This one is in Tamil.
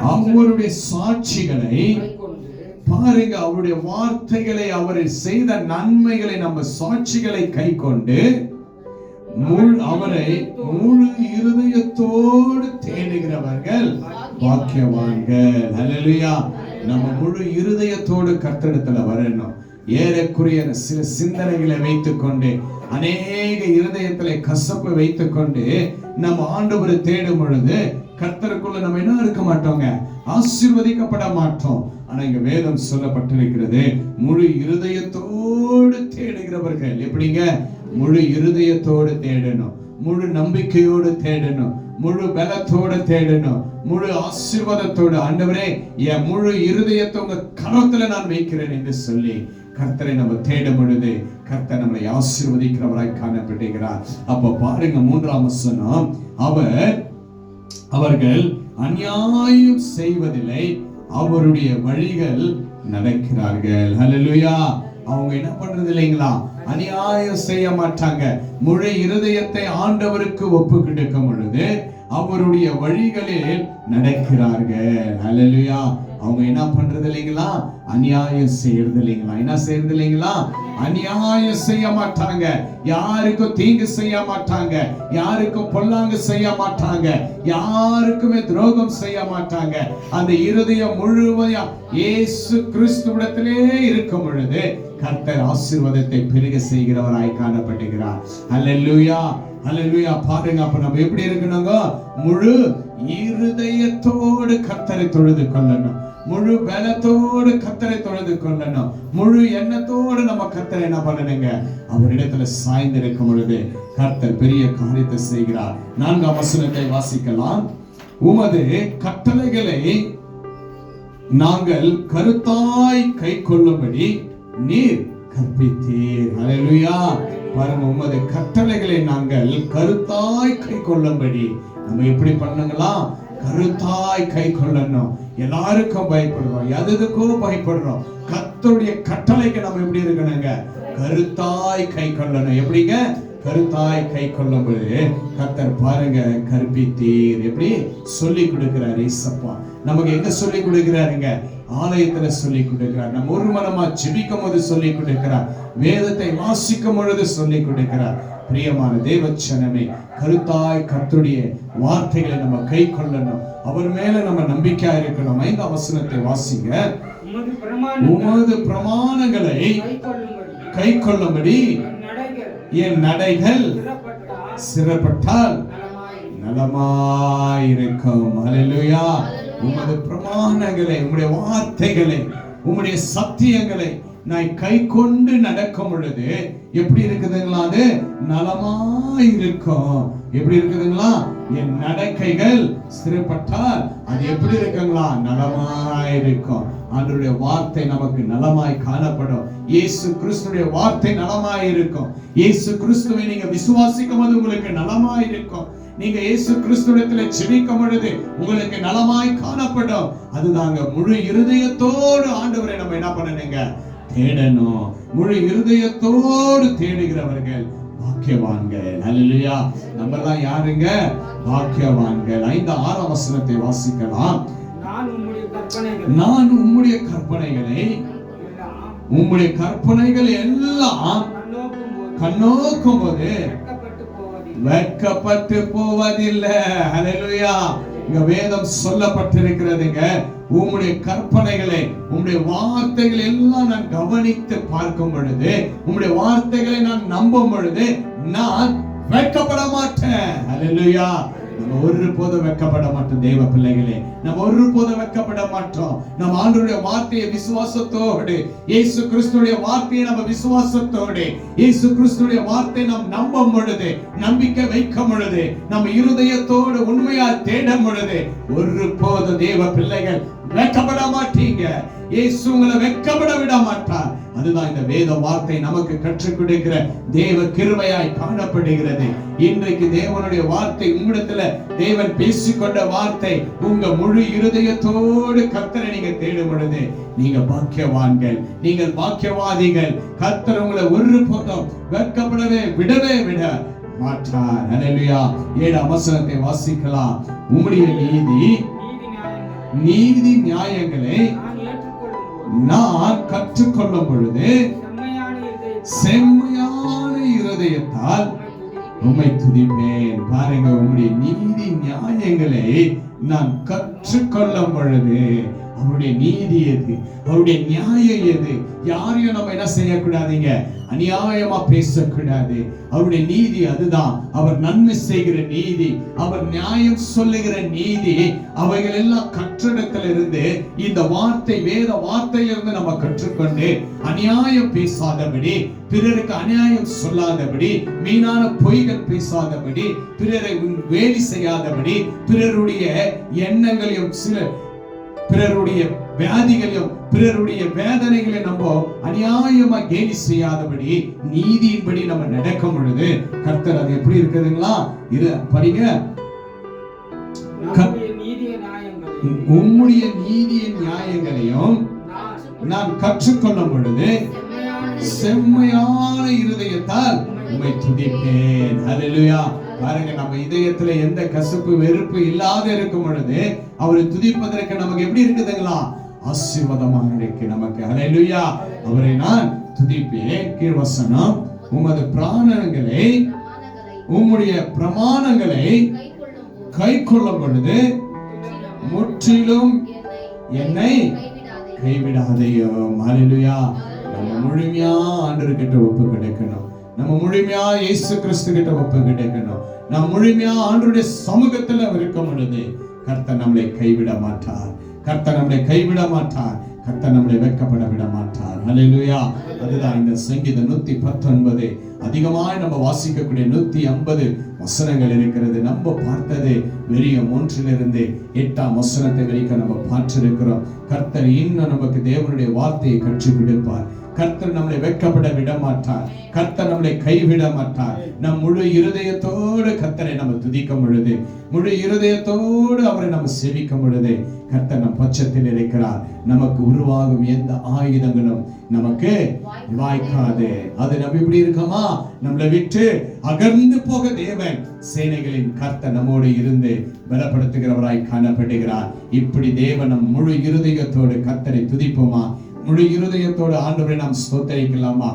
அவருடைய சாட்சிகளை பாருங்க அவருடைய வார்த்தைகளை அவர் செய்த நன்மைகளை நம்ம சாட்சிகளை கை கொண்டு முழு அவரை முழு இருதயத்தோடு தேடுகிறவர்கள் வாக்கியவான்கள் நம்ம முழு இருதயத்தோடு கர்த்தரிடத்துல வரணும். ஏறக்குறைய சில சிந்தனைகளை வைத்துக்கொண்டு அநேக இருதயத்திலே கசப்பு வைத்துக்கொண்டு நம்ம ஆண்டவரை தேடும் பொழுது கர்த்தருக்குள்ள நம்ம என்ன இருக்க மாட்டோங்க. ஆசீர்வதிக்கப்பட மாட்டோம். ஆனா இங்க வேதம் சொல்லப்பட்டிருக்கிறது முழு இருதயத்தோடு தேடுகிறவர்கள். எப்படிங்க? முழு இருதயத்தோடு தேடணும். முழு நம்பிக்கையோடு தேடணும். முழு பலத்தோடு தேடணும். முழு ஆசீர்வாதத்தோடு. ஆண்டவரே என் முழு இருதயத்தை உங்க கரத்துல நான் வைக்கிறேன் என்று சொல்லி கர்த்தரை நம்ம தேடும் பொழுது கர்த்தர் நம்மளை ஆசீர்வதிக்கிறவராய் காணப்பட்டுகிறார் அப்ப பாருங்க மூன்றாம் வசனம். அவர் அவர்கள் அநியாயம் செய்வதில்லை அவருடைய வழிகள் நடக்கிறார்கள். ஹalleluya அவங்க என்ன பண்றது இல்லைங்களா? அநியாயம் செய்ய மாட்டாங்க. முழு இருதயத்தை ஆண்டவருக்கு ஒப்பு கொடுக்கும் பொழுது அவருடைய வழிகளில் நடக்கிறார்கள். ஹalleluya அவங்க என்ன பண்றது இல்லைங்களா? அநியாயம் செய்யறது இல்லைங்களா? என்ன செய்யறது இல்லைங்களா? அநியாயம் செய்ய மாட்டாங்க. யாருக்கும் தீங்கு செய்ய மாட்டாங்க. யாருக்கும் பொல்லாங்கு செய்ய மாட்டாங்க. யாருக்குமே துரோகம் செய்ய மாட்டாங்க. அந்த இருதயம் முழுவதையா இயேசு கிறிஸ்துவிடத்திலே இருக்கும் பொழுது கர்த்தர் ஆசீர்வாதத்தை பெருக செய்கிறவராய் காணப்படுகிறார். அல்லேலூயா அல்லேலூயா. பாருங்க அப்ப நம்ம எப்படி இருக்கணுங்க? முழு இருதயத்தோடு கர்த்தரை தொழுது கொள்ளணும். முழு பலத்தோடு கத்தரை தொழுது கொள்ளணும். முழு எண்ணத்தோடு நம்ம கத்தரை என்ன பண்ணணுங்க? அவரிடத்துல சாய்ந்து இருக்கும் பொழுது கர்த்தர் பெரிய காரியத்தை செய்கிறார். நான்காம் வசனத்தை வாசிக்கலாம். உமது கட்டளைகளை நாங்கள் கருத்தாய் கை கொள்ளும்படி நீர் கற்பித்தீர். ஹalleluya. பாருங்க உமது கட்டளைகளை நாங்கள் கருத்தாய் கை கொள்ளும்படி. நம்ம எப்படி பண்ணுங்களாம் கருத்தாய் கை கொள்ளணும். எல்லாருக்கும் பயப்படுறோம். எதுக்கும் பயப்படுறோம்? கர்த்தருடைய கட்டளைக்கு நம்ம எப்படி இருக்கணுங்க? கருத்தாய் கை கொள்ளணும். எப்படிங்க? கருத்தாய் கை கொள்ளும்போது கர்த்தர் பாருங்க கற்பித்தீர். எப்படி? சொல்லி கொடுக்கிறார் ஏசப்பா நமக்கு எங்க சொல்லி கொடுக்கிறாருங்க? ஆலயத்துல சொல்லி கொடுக்கிறார். நம்ம ஒரு மனமா ஜெபிக்கும் போது சொல்லி கொடுக்கிறார். வேதத்தை வாசிக்கும் பொழுது சொல்லி கொடுக்கிறார். பிரியமான தேவச்சனமே கருத்தாய் கர்த்தருடைய வார்த்தைகளை நம்ம கை கொள்ளணும். அவர் மேல நம்ம நம்பிக்கையா இருக்கணும். ஐந்தாம் வசனத்தை வாசிங்க. உமது பிரமாணங்கள் கை கொள்ளும்படி என் நடைகள் சிறப்பட்டால் நலமாய் நலமாயிருக்கும் அலையா உமது பிரமாணங்களை உங்களுடைய வார்த்தைகளை உங்களுடைய சத்தியங்களை நான் கை கொண்டு நடக்கும் பொழுது எப்படி இருக்குதுங்களா அது? நலமாயிருக்கும் எப்படி இருக்குதுங்களா? என் நடக்கைகள் சிறுபட்டால் அது எப்படி இருக்குங்களா? நலமாயிருக்கும் ஆண்டவருடைய வார்த்தை நமக்கு நலமாய் காணப்படும். இயேசு கிறிஸ்துடைய வார்த்தை நலமாய் இருக்கும். இயேசு கிறிஸ்துவை நீங்க விசுவாசிக்கும் போது உங்களுக்கு நலமாய் இருக்கும். நீங்க இயேசு கிறிஸ்துவத்துல ஜெபிக்கும் பொழுது உங்களுக்கு நலமாய் காணப்படும். அதுதாங்க முழு இருதயத்தோடு ஆண்டவரை நம்ம என்ன பண்ணணுங்க? தேடணும். முழு இருதயத்தோடு தேடுகிறவர்கள். பாக்கியவான்கள் ஹalleluya. நம்ம எல்லாம் யாருங்க? பாக்கியவான்கள் ஐந்து ஆறாம் வசனத்தை வாசிக்கலாம். நான் உம்முடைய கற்பனைகள். உம்முடைய கற்பனைகளை. எல்லாம் கண்ணோக்கும் போது வெட்கப்பட்டு போவதில்லை. ஹalleluya. இங்க வேதம் சொல்லப்பட்டிருக்கிறதுங்க. உம்முடைய கற்பனைகளை உம்முடைய வார்த்தைகளை எல்லாம் நான் கவனித்து பார்க்கும் பொழுது உம்முடைய வார்த்தைகளை நான் நம்பும் பொழுது நான் வெட்கப்பட மாட்டேன். ஹalleluya நம்ம ஒரு போதும் வெட்கப்பட மாட்டோம் தேவ பிள்ளைகளே. நம்ம ஒரு போதும் வெட்கப்பட மாட்டோம். நம்ம ஆண்டருடைய வார்த்தையை விசுவாசத்தோடு இயேசு கிறிஸ்துடைய வார்த்தையை நம்ம விசுவாசத்தோடு இயேசு கிறிஸ்துடைய வார்த்தை நாம் நம்பும் பொழுது நம்பிக்கை வைக்கும் பொழுது நம்ம இருதயத்தோடு உண்மையா தேடும் பொழுது ஒரு போதும் தேவ பிள்ளைகள் வெக்கப்பட மாட்டீங்க. இயேசு உங்களை வெட்கப்பட விட மாட்டார். அதுதான் இந்த வேத வார்த்தை நமக்கு கற்றுக் கொடுக்கிற தேவ கிருபையாய் காணப்படுகிறது. இன்றைக்கு தேவனுடைய வார்த்தை உங்களிடத்துல தேவன் பேசிக்கொண்ட வார்த்தை உங்க முழு இருதயத்தோடு கர்த்தரை நீங்க தேடும் பொழுது நீங்க பாக்கியவான்கள் நீங்கள் பாக்கியவாதிகள். கர்த்தர் உங்களை ஒரு போதும் வெட்கப்படவே விடவே விட மாட்டார். ஹalleluya ஏழு அவசரத்தை வாசிக்கலாம். உம்முடைய நீதி நீதி நியாயங்களை நான் கற்றுக்கொள்ளும் பொழுது செம்மையான இருதயத்தால் உம்மை துதிப்பேன். பாருங்க உம்முடைய நீதி நியாயங்களை நான் கற்றுக்கொள்ளும் பொழுது அவருடைய நீதி எது? அவருடைய நியாயம் எது? யாரையும் நம்ம என்ன செய்யக்கூடாதீங்க? அநியாயமா பேசக்கூடாது. அவருடைய நீதி அதுதான். அவர் நன்மை செய்கிற நீதி அவர் நியாயம் சொல்லுகிற நீதி அவைகள் எல்லாம் கற்றிடத்துல இருந்து இந்த வார்த்தை வேத வார்த்தையிலிருந்து நம்ம கற்றுக்கொண்டு அநியாயம் பேசாதபடி பிறருக்கு அநியாயம் சொல்லாதபடி மீனான பொய்கள் பேசாதபடி பிறரை வேலி செய்யாதபடி பிறருடைய எண்ணங்களையும் சில பிறருடைய வியாதிகளையும் பிறருடைய வேதனைகளை நம்ம அநியாயமா கேலி செய்யாதபடி நீதியின்படி நம்ம நடக்கும் பொழுது கர்த்தர் அது எப்படி இருக்குதுங்களா? இது நீதிய நியாயங்களை உம்முடைய நீதியின் நியாயங்களையும் நான் கற்றுக்கொள்ளும் பொழுது செம்மையான இருதயத்தால் உம்மை துதிப்பேன். ஹalleluya பாருங்க நம்ம இதயத்துல எந்த கசப்பு வெறுப்பு இல்லாத இருக்கும் பொழுது அவரை துதிப்பதற்கு நமக்கு எப்படி இருக்குதுங்களா? ஆசீர்வாதமாக இருக்கு நமக்கு. அலையிலுயா அவரை நான் துதிப்பேன். கீழ்வசனம் உமது பிராணங்களை உம்முடைய பிரமாணங்களை கை கொள்ளும் பொழுது முற்றிலும் என்னை கைவிடாதையோ மாலிலுயா நம்ம முழுமையா ஆண்டவர்கிட்ட ஒப்பு கிடைக்கணும் நம்ம முழுமையா இயேசு கிறிஸ்து கிட்ட ஒப்பு கிடைக்கணும் நம்ம முழுமையா ஆண்டுடைய சமூகத்துல இருக்க பொழுது கர்த்தர் நம்மளை கைவிட மாட்டார். கர்த்தர் நம்மளை கைவிட மாட்டார். கர்த்தர் நம்மளை வெக்கப்பட விட மாட்டார். ஹalleluya அதுதான் இந்த சங்கீதம் நூத்தி பத்தொன்பது. அதிகமாய் நம்ம வாசிக்கக்கூடிய நூத்தி ஐம்பது வசனங்கள் இருக்கிறது. நம்ம பார்த்தது வெறிய ஒன்றிலிருந்து எட்டாம் வசனத்தை வரைக்கும் நம்ம பார்த்திருக்கிறோம். கர்த்தர் இன்னும் நமக்கு தேவனுடைய வார்த்தையை கற்றுக் கொடுப்பார். கர்த்தர் நம்மளை வெட்கப்பட விட மாட்டார் கர்த்தர் நம்மளை கைவிட மாட்டார் நம் முழு இருதயத்தோடு கர்த்தரை நம்ம துதிக்கும் பொழுது முழு இருதயத்தோடு அவரை நம்ம செவிக்கும் பொழுது கர்த்தர் நம் பட்சத்தில் இருக்கிறார். நமக்கு உருவாகும் எந்த ஆயுதங்களும் நமக்கு வாய்க்காது. அது நம்ம இப்படி இருக்கோமா? நம்மளை விட்டு அகர்ந்து போக தேவன் சேனைகளின் கர்த்த நம்மோடு இருந்து பலப்படுத்துகிறவராய் காணப்படுகிறார். இப்படி தேவன் நம் முழு இருதயத்தோடு கர்த்தரை துதிப்போமா? முழு இருதயத்தோடு ஆண்டவரை நாம் ஸ்தோத்தரிக்கலாமா?